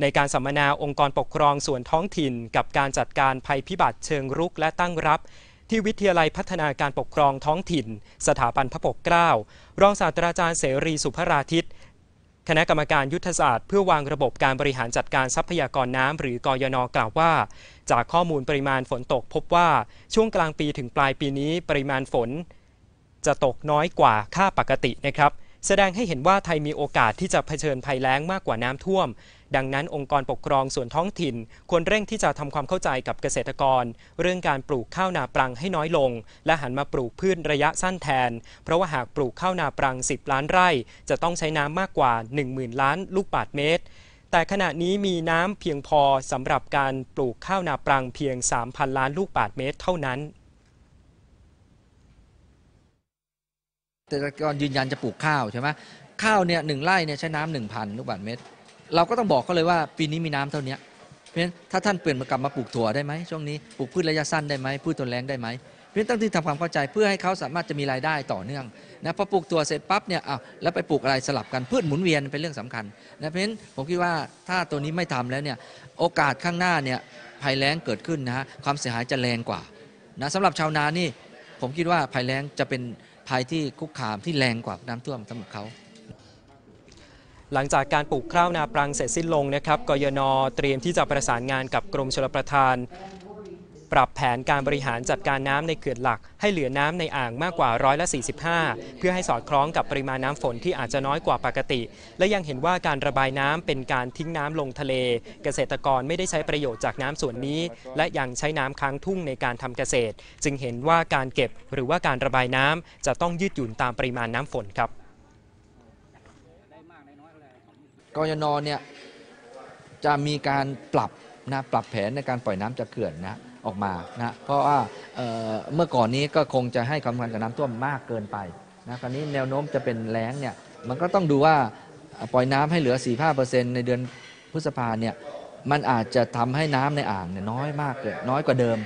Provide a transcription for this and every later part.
ในการสัมมนาองค์กรปกครองส่วนท้องถิ่น กับการจัดการภัยพิบัติเชิงรุกและตั้งรับ ที่วิทยาลัยพัฒนาการปกครองท้องถิ่น สถาบันพระปกเกล้า รองศาสตราจารย์เสรีสุภราทิตคณะกรรมการยุทธศาสตร์เพื่อวางระบบการบริหารจัดการทรัพยากรน้ำหรือกยนกล่าวว่า จากข้อมูลปริมาณฝนตกพบว่าช่วงกลางปีถึงปลายปีนี้ปริมาณฝน จะตกน้อยกว่าค่าปกตินะครับ แสดงให้เห็นว่าไทยมีโอกาสที่จะเผชิญภัยแล้งมากกว่าน้ำท่วม ดังนั้นองค์กรปกครองส่วนท้องถิ่น ควรเร่งที่จะทำความเข้าใจกับเกษตรกร เรื่องการปลูกข้าวนาปรังให้น้อยลง และหันมาปลูกพืชระยะสั้นแทน เพราะว่าหากปลูกข้าวนาปรัง 10 ล้านไร่ จะต้องใช้น้ำมากกว่า 10,000 ล้านลูกบาศก์เมตรแต่ขณะนี้มีน้ำเพียงพอสำหรับการปลูกข้าวนาปรังเพียง 3,000 ล้านลูกบาศก์เมตรเท่านั้น เกษตรกรยืนยันจะปลูกข้าวใช่ไหมข้าวเนี่ยหนึ่งไร่เนี่ยใช้น้ำหนึ่งพันลูกบาศก์เมตร เราก็ต้องบอกเขาเลยว่าปีนี้มีน้ำเท่านี้เพราะฉะนั้นถ้าท่านเปลี่ยนมากลับมาปลูกถั่วได้ไหมช่วงนี้ปลูกพืชระยะสั้นได้ไหมพืชทนแรงได้ไหมเพราะฉะนั้นต้องที่ทำความเข้าใจเพื่อให้เขาสามารถจะมีรายได้ต่อเนื่องนะพอปลูกถั่วเสร็จปั๊บเนี่ยอ้าวแล้วไปปลูกอะไรสลับกันพืชหมุนเวียนเป็นเรื่องสำคัญนะเพราะฉะนั้นผมคิดว่าถ้าตัวนี้ไม่ทำแล้วเนี่ยโอกาสข้างหน้าเนี่ยภัยแล้งเกิดขึ้นนะฮะความเสียหายจะแรงกว่านะสำหรับชาวนานี่ ผมคิดว่าภัยแล้งจะเป็น ภัยที่คุกคามที่แรงกว่าน้ำท่วมสำหรับเขาหลังจากการปลูกข้าวนาปรังเสร็จสิ้นลงนะครับกยนเตรียมที่จะประสานงานกับกรมชลประทาน ปรับแผนการบริหารจัดการน้ำในเขื่อนหลัก ให้เหลือน้ำในอ่างมากกว่าร้อยละ 45 เพื่อให้สอดคล้องกับปริมาณน้ำฝนที่อาจจะน้อยกว่าปกติ และยังเห็นว่าการระบายน้ำเป็นการทิ้งน้ำลงทะเล เกษตรกรไม่ได้ใช้ประโยชน์จากน้ำส่วนนี้ และยังใช้น้ำค้างทุ่งในการทำเกษตร จึงเห็นว่าการเก็บหรือว่าการระบายน้ำจะต้องยืดหยุ่นตามปริมาณน้ำฝนครับกยนเนี่ยจะมีการปรับนะปรับแผนในการปล่อยน้ำจากเขื่อนนะ ออกมานะเพราะว่าเเมื่อก่อนนี้ก็คงจะให้ความสำคัญกับน้ำท่วมมากเกินไปนะคราวนี้แนวโน้มจะเป็นแล้งเนี่ยมันก็ต้องดูว่าปล่อยน้ำให้เหลือ 4-5%ในเดือนพฤษภาเนี่ยมันอาจจะทำให้น้ำในอ่างเนี่ยน้อยมากเกินน้อยกว่าเดิม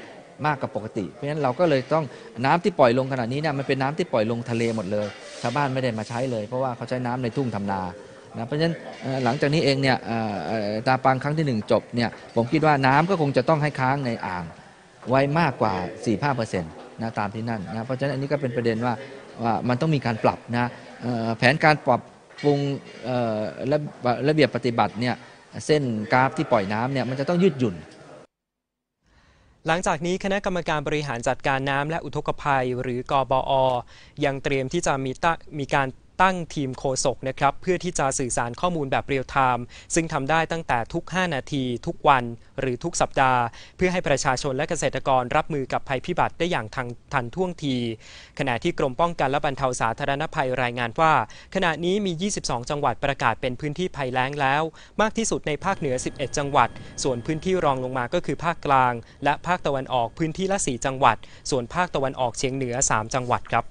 มากกว่าปกติ เพราะฉะนั้นเราก็เลยต้องน้ำที่ปล่อยลงขณะนี้เนี่ยมันเป็นน้ำที่ปล่อยลงทะเลหมดเลย ชาวบ้านไม่ได้มาใช้เลย เพราะว่าเขาใช้น้ำในทุ่งทำนานะเพราะฉะนั้นหลังจากนี้เองเนี่ยตาปังครั้งที่หนึ่งจบเนี่ยผมคิดว่าน้ำก็คงจะต้องให้ค้างในอ่าง ไว้มากกว่า 4-5%นะตามที่นั่นนะเพราะฉะนั้นอันนี้ก็เป็นประเด็นว่าว่ามันต้องมีการปรับนะแผนการปรับปรุงระระเบียบปฏิบัติเนี่ยเส้นกราฟที่ปล่อยน้ำเนี่ยมันจะต้องยืดหยุ่น หลังจากนี้คณะกรรมการบริหารจัดการน้ำและอุทกภัยหรือกบอ ยังเตรียมที่จะมีตมีการ ตั้งทีมโฆษกนะครับเพื่อที่จะสื่อสารข้อมูลแบบเรียลไทม์ซึ่งทำได้ตั้งแต่ทุก 5 นาที ทุกวันหรือทุกสัปดาห์ เพื่อให้ประชาชนและเกษตรกรรับมือกับภัยพิบัติได้อย่างทันทันท่วงที ขณะที่กรมป้องกันและบรรเทาสาธารณภัยรายงานว่า ขณะนี้มี 22 จังหวัดประกาศเป็นพื้นที่ภัยแล้งแล้ว มากที่สุดในภาคเหนือ 11 จังหวัด ส่วนพื้นที่รองลงมาก็คือภาคกลาง และภาคตะวันออกพื้นที่ละ 4 จังหวัด ส่วนภาคตะวันออกเฉียงเหนือ 3 จังหวัดครับ